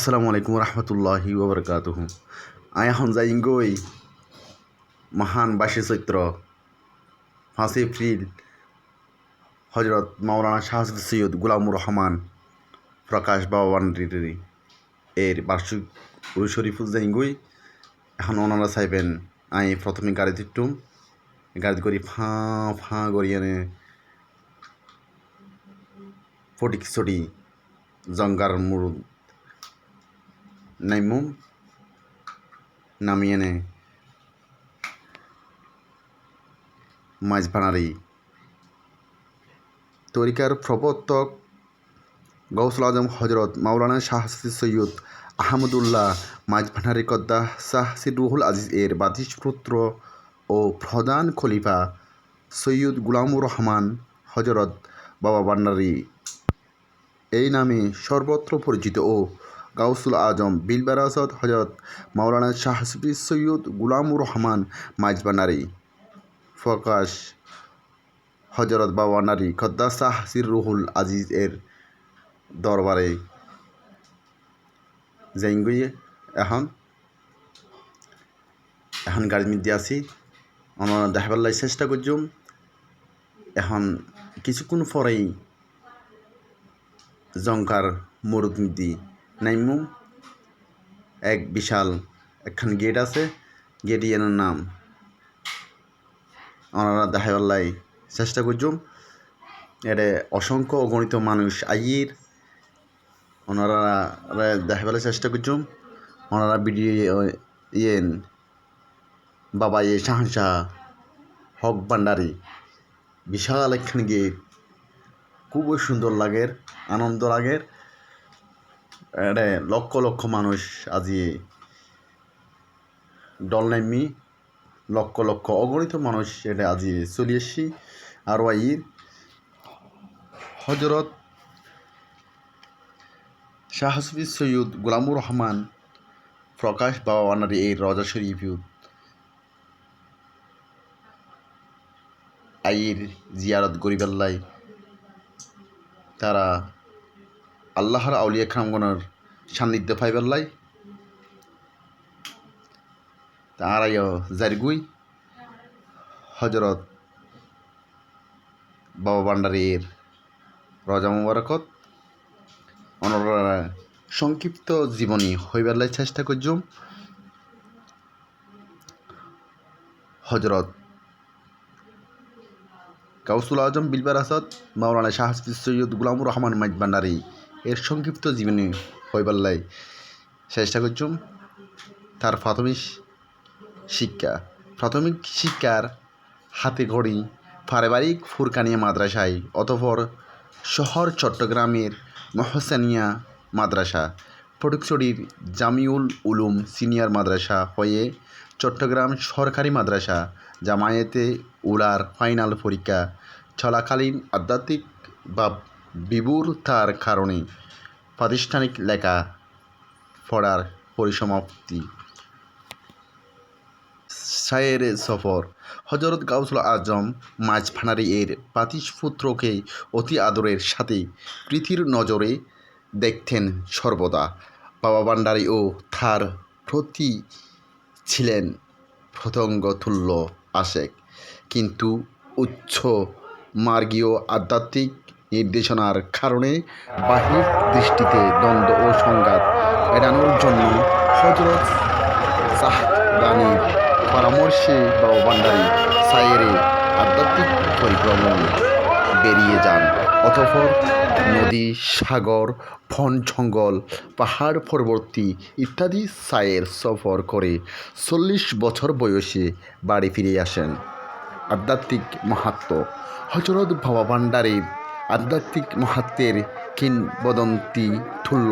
আসসালামু আলাইকুম রহমতুল্লাহি ওবরকাতুহ আই এখন যাই গই মহান বাসী চৈত্র পাঁচ এপ্রিল হজরত মাওলানা শাহজুদ সৈয়দ গুলামুর রহমান, প্রকাশ বাবান্ডির এর বার্ষিক শরীফুল যাই গই এখন ওনারা চাইবেন, আই প্রথমে গাড়ি দিটুম গাড়ি করি ফাঁ ফাঁ করি এনে ফটিক চটি জঙ্গার মুরুদ নাইমু নামিয়ে নে মাছ ভানারি তরিকার প্রবর্তক গৌসুল আজম হজরত মাওলানা শাহ সৈয়দ আহমদুল্লাহ মাছ ভান্ডারি কদ্দা শাহ সিরুহুল আজিজ এর বাতিস পুত্র ও প্রধান খলিফা সৈয়দ গুলামুর রহমান হজরত বাবা ভান্ডারি এই নামে সর্বত্র পরিচিত ও গাউসুল আজম বিল বিলবারাসত হজরত মাওলানা শাহ সুফি সৈয়দ গুলামুর রহমান মাইজবানারি ফকাশ হজরত বাবানারি খদ্দা শাহ সির রুহুল আজিজ এর দরবারে। জেঙ্গুই এখন এখন গাড়ির মধ্যে আছি। আমরা দেখাবার লাই চেষ্টা করছুম। এখন কিছুক্ষণ পরেই জঙ্কার মরুদ মিদি নাইমু। এক বিশাল একখান গেট আছে। গেট ইয়ানোর নাম। ওনারা দেখাবার লাই চেষ্টা করছুম এটা অসংখ্য অগণিত মানুষ আইয়ের। ওনারা দেখাবার চেষ্টা করছুম ওনারা ভিডিও ইয়েন, বাবা ইয়ে শাহজাহ হক ভান্ডারি। বিশাল একখান গেট। খুবই সুন্দর লাগের, আনন্দ লাগের। এটা লক্ষ লক্ষ মানুষ আজি দল নামি, লক্ষ লক্ষ অগণিত মানুষ এটা আজি চলি এসছি আর আইর হজরত শাহসফি সৈয়দ গোলামুর রহমান, প্রকাশ বাবা ওনার এই রজা শরীফ আইর জিয়ারত গরিবাল্লাই তারা আল্লাহর আউলিয়া খামগণের সান্নিধ্য পাইবাল্লাই তারাই জারগুই, হজরত বাবা ভান্ডারির রজা মুবারকত। অনরা সংক্ষিপ্ত জীবনী হইবার চেষ্টা করছুম হজরত গাউসুল আজম বিলবার আসাদ মাওলানা শাহ সৈয়দ গুলামুর রহমান মাইজ ভান্ডারি এর সংক্ষিপ্ত জীবনী হইবাল্লাই চেষ্টা করছুম তার প্রাথমিক শিক্ষা, প্রাথমিক শিক্ষার হাতে ঘড়ি, পারিবারিক ফুরকানিয়া মাদ্রাসায়, অতপর শহর চট্টগ্রামের মহসানিয়া মাদ্রাসা ফটুকচড়ির জামিউল উলুম সিনিয়র মাদ্রাসা হয়ে চট্টগ্রাম সরকারি মাদ্রাসা জামায়াতে উলার ফাইনাল পরীক্ষা চলাকালীন আধ্যাত্মিক বা বিবুর তার কারণে প্রাতিষ্ঠানিক লেখা পড়ার পরিসমাপ্তি। সায়ের সফর। হজরত গাউসুল আজম মাঝ ভানারি এর পাতিসপুত্রকে অতি আদরের সাথে পৃথির নজরে দেখতেন সর্বদা। বাবা ভান্ডারি ও তার প্রতি ছিলেন প্রতঙ্গতুল্য আশেক। কিন্তু উচ্চ মার্গীয় আধ্যাত্মিক নির্দেশনার কারণে বাহির দৃষ্টিতে দ্বন্দ্ব ও সংঘাত এড়ানোর জন্য হজরত পরামর্শে বাবা ভান্ডারী সায়েরে আধ্যাত্মিক পরিক্রমণ বেরিয়ে যান। অতঃপর নদী, সাগর, বন জঙ্গল, পাহাড় পরবর্তী ইত্যাদি সায়ের সফর করে চল্লিশ বছর বয়সে বাড়ি ফিরে আসেন। আধ্যাত্মিক মাহাত্ম হজরত বাবা ভান্ডারীর আধ্যাত্মিক মাহাত্মের কিংবদন্তি তুল্য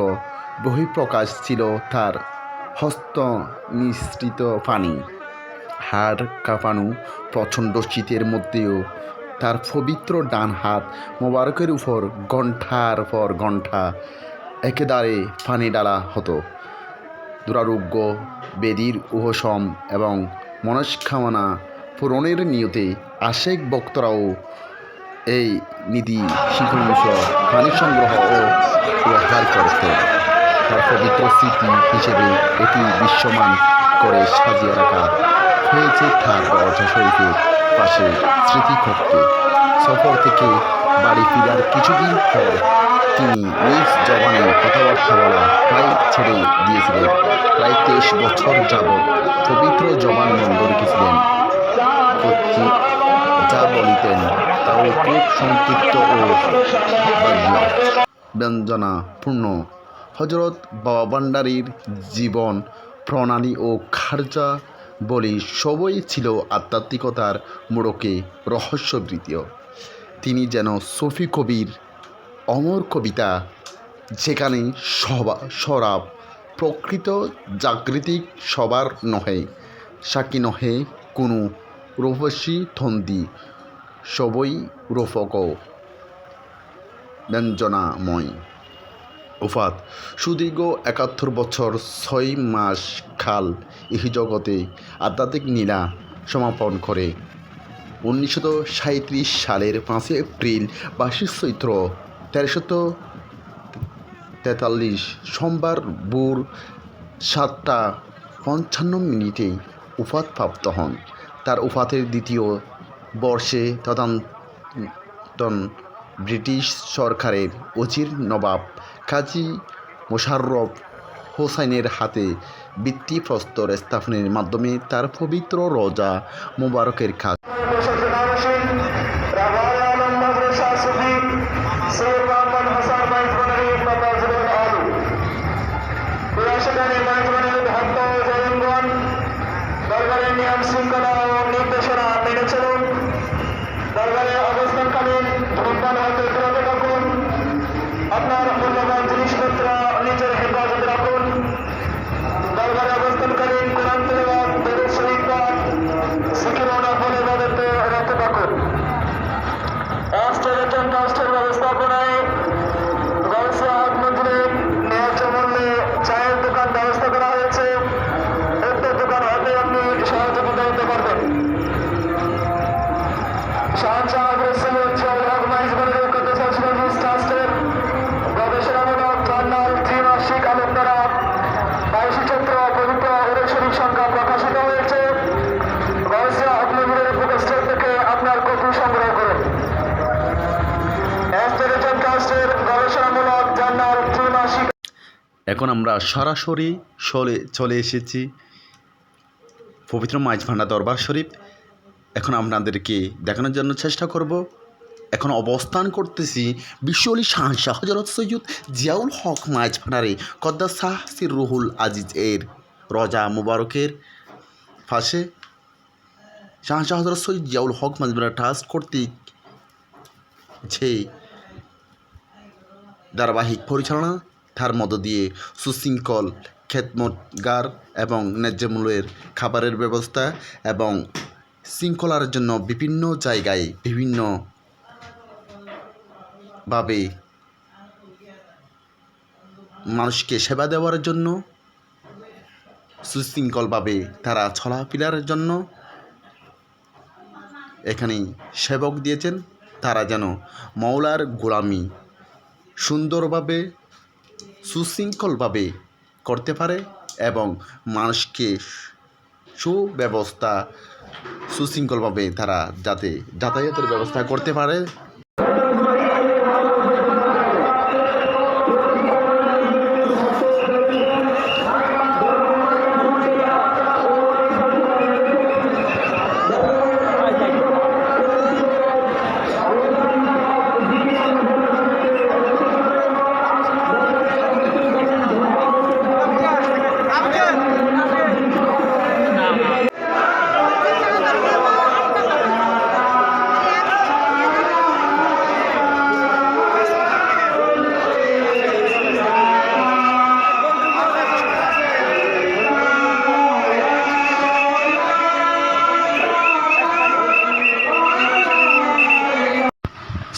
বহিঃপ্রকাশ ছিল তার হস্ত নিঃসৃত পানি। হাড় কাঁপানো প্রচণ্ড শীতের মধ্যেও তার পবিত্র ডান হাত মোবারকের উপর ঘণ্টার পর ঘণ্টা একেদারে পানি ডালা হতো। দুরারোগ্য, বেদির উপশম এবং মনস্কামনা পূরণের নিয়তে আশেক বক্তরাও এই নীতি শিক্ষাংশ পানি সংগ্রহ ও ব্যবহার করত। তার পবিত্র স্মৃতি হিসেবে এটি বিশ্বমান করে সাজিয়ে রাখা হয়েছে তার শরীফের পাশে স্মৃতিকক্ষে সফর থেকে বাড়ি ফেরার কিছুদিন পর তিনি নিজ জবানে কথাবার্তা বলা প্রায় ছেড়ে দিয়েছিলেন। প্রায় তেইশ বছর যাবৎ পবিত্র জবান বন্ধ রেখেছিলেন। খুব সংক্ষিপ্ত ও ব্যঞ্জনাপূর্ণ হজরত বাবা ভান্ডারীর জীবন, প্রণালী ও খারজা বলি সবই ছিল আধ্যাত্মিকতার মোড়কে রহস্যবৃতীয় তিনি যেন সফি কবির অমর কবিতা, যেখানে সবা, সরাব, প্রকৃত জাগৃতিক সবার নহে, সাকি নহে কোনো রূপসী থন্দি সবই রূপক ব্যঞ্জনাময়। উফাত, সুদীর্ঘ একাত্তর বছর, ছয় মাস খাল জগতে আধ্যাত্মিক নীলা সমাপন করে। উনিশশত সাঁত্রিশ সালের পাঁচই এপ্রিল বাইশে চৈত্র তেরোশত তেতাল্লিশ সোমবার ভোর সাতটা পঞ্চান্ন মিনিটে উফাত প্রাপ্ত হন। তার উফাতের দ্বিতীয় বর্ষে তদান্তন ব্রিটিশ সরকারের অচির নবাব কাজী মোশাররফ হোসাইনের হাতে ভিত্তিপ্রস্তর স্থাপনের মাধ্যমে তার পবিত্র রজা মোবারকের কাজ রাষ্ট্রের এখন আমরা সরাসরি চলে চলে এসেছি পবিত্র মাছ ভান্ডা দরবার শরীফ। এখন আপনাদেরকে দেখানোর জন্য চেষ্টা করব। এখন অবস্থান করতেছি বিশ্বলি শাহশাহ হজরত সৈয়দ জিয়াউল হক মাছ ভান্ডারে কদ্দা শাহ সির রুহুল আজিজ এর রজা মুবারকের পাশে। শাহশাহ হজরত সৈয়দ জিয়াউল হক মাছ ভান্ডার ট্রাস্ট কর্তৃক যে ধারাবাহিক পরিচালনা তার মধ্য দিয়ে সুশৃঙ্খল খেতমতগার এবং ন্যায্য মূল্যের খাবারের ব্যবস্থা এবং শৃঙ্খলার জন্য বিভিন্ন জায়গায় বিভিন্ন ভাবে মানুষকে সেবা দেওয়ার জন্য, সুশৃঙ্খলভাবে তারা চলাফেরার জন্য এখানে সেবক দিয়েছেন। তারা যেন মৌলার গোলামি সুন্দরভাবে সুশৃঙ্খলভাবে করতে পারে এবং মানুষকে সুব্যবস্থা সুশৃঙ্খলভাবে তারা যাতে যাতায়াতের ব্যবস্থা করতে পারে।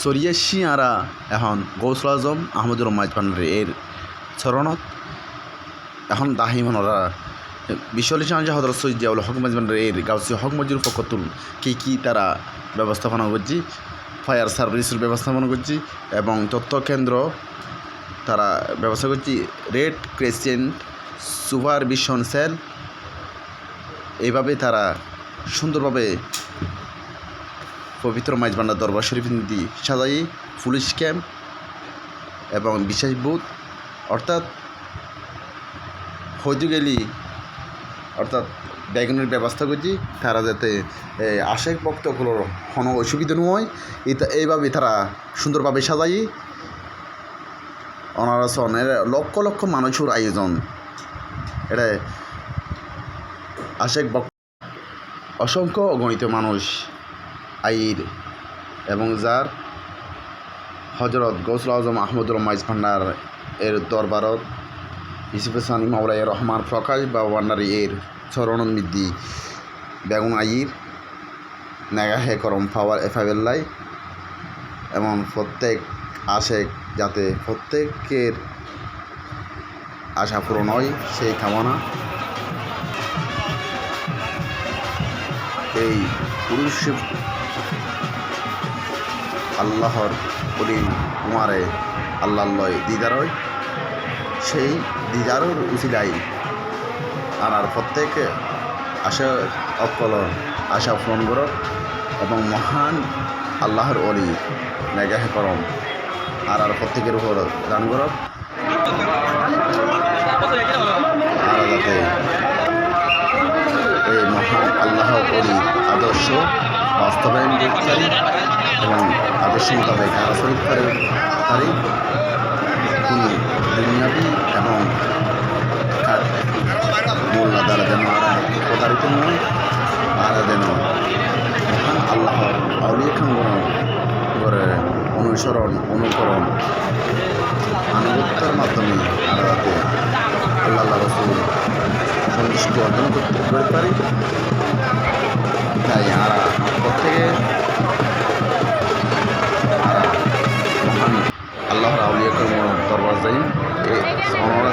সরিয়ে শিয়ারা এখন গৌসল আজম আহমদুর রহমান এর চরণত এখন দাহিমনরা বিশ্বলি শাহ হজরত সৈয়দ জিয়াউল হক মজবান্ডার এর গাউসি হক মজুর ফকতুল কী কী তারা ব্যবস্থাপনা করছি ফায়ার সার্ভিসের ব্যবস্থাপনা করছি এবং তথ্য কেন্দ্র তারা ব্যবস্থা করছি রেড ক্রেসেন্ট সুপারভিশন সেল এইভাবে তারা সুন্দরভাবে পবিত্র মাইজ ভান্ডার দরবার শরীফ নীতি সাজাই পুলিশ ক্যাম্প এবং বিশেষ বুথ, অর্থাৎ হয়তো গেলি অর্থাৎ ব্যাগুনের ব্যবস্থা করছি, তারা যাতে আশেক ভক্তগুলোর কোনো অসুবিধা নয় এটা এইভাবে তারা সুন্দরভাবে সাজাই। অনারসন এর লক্ষ লক্ষ মানুষের আয়োজন। এটা আশেক ভক্ত অসংখ্য অগণিত মানুষ আইর এবং যার হজরত গৌসুল আজম আহমদুল মাইজ ভান্ডার এর দরবারত ইসুফে মাওলাই রহমান প্রকাশ বা ওয়ান্ডারি এর চরণমিদ্দি বেগুন আইর নেগাহে করম পাওয়ার এফাবেল্লাই এবং প্রত্যেক আশেক যাতে প্রত্যেকের আশা পূরণ হয়, সেই কামনা এই পুরুষ আল্লাহর কলি কুমারে আল্লাহ্লয় দিদারয় সেই দিদারর উচিলাই আর প্রত্যেক আশা অকল আশা পূরণ করক এবং মহান আল্লাহর অলি নেগাহে করম। আর আর প্রত্যেকের উপর দান করক আর যাতে এই মহান আল্লাহ অলি আদর্শ বাস্তবায়ন এবং আদর্শ মোতাবেক আচরিত করে পারি তিনি দুনিয়াবি এবং মোল্লা দ্বারা যেন প্রতারিত নয় আর যেন মহান আল্লাহর আউলিয়া খানগণ করে অনুসরণ, অনুকরণ, আনুগত্যের মাধ্যমে যাতে আল্লাহ আল্লাহ রসুল সন্তুষ্টি অর্জন করতে পারি, তাই আমরা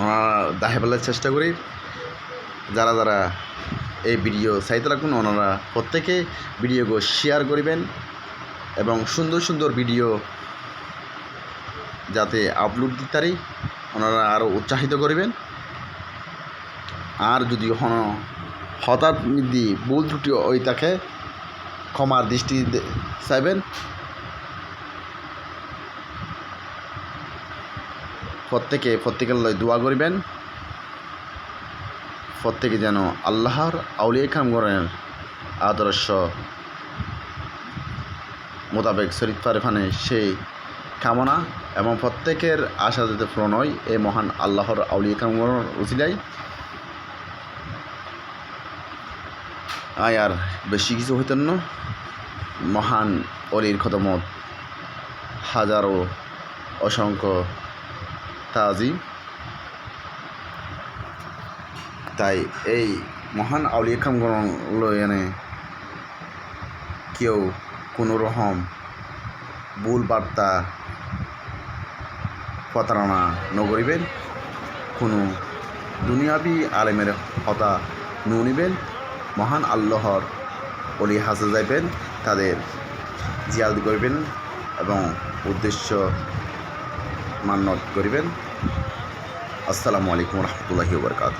ওনারা দাহে বেলার চেষ্টা করি। যারা যারা এই ভিডিও চাইতে রাখুন, ওনারা প্রত্যেকে ভিডিওকে শেয়ার করিবেন এবং সুন্দর সুন্দর ভিডিও যাতে আপলোড দিতে পারি, ওনারা আরও উৎসাহিত করিবেন। আর যদি হন হঠাৎ যদি ভুল ত্রুটি ওই তাকে ক্ষমার দৃষ্টি চাইবেন। প্রত্যেকে, প্রত্যেকের লয় দোয়া করবেন। প্রত্যেকে যেন আল্লাহর আউলিয়া কামগণের আদর্শ মোতাবেক শরীফ পারেফানে সেই কামনা এবং প্রত্যেকের আশা যাতে পূরণ হয়, এই মহান আল্লাহর আউলিয়া কামগণের উচিলাই আয় আর বেশি কিছু হইতেন না। মহান অলির খদমত হাজারো অসংখ্য তাজি। তাই এই মহান আউলিয়া খামগণ এনে কেউ কোনো রকম ভুল বার্তা, প্রতারণা নগরিবেন কোনো দুনিয়াবি আলেমের হতা নুনিবেন মহান আল্লাহর অলি হাসে যাইবেন, তাদের জিয়াদ করবেন এবং উদ্দেশ্য মান্যত করিবেন। আসসালামু আলাইকুম রহমতুল্লাহি বরকাত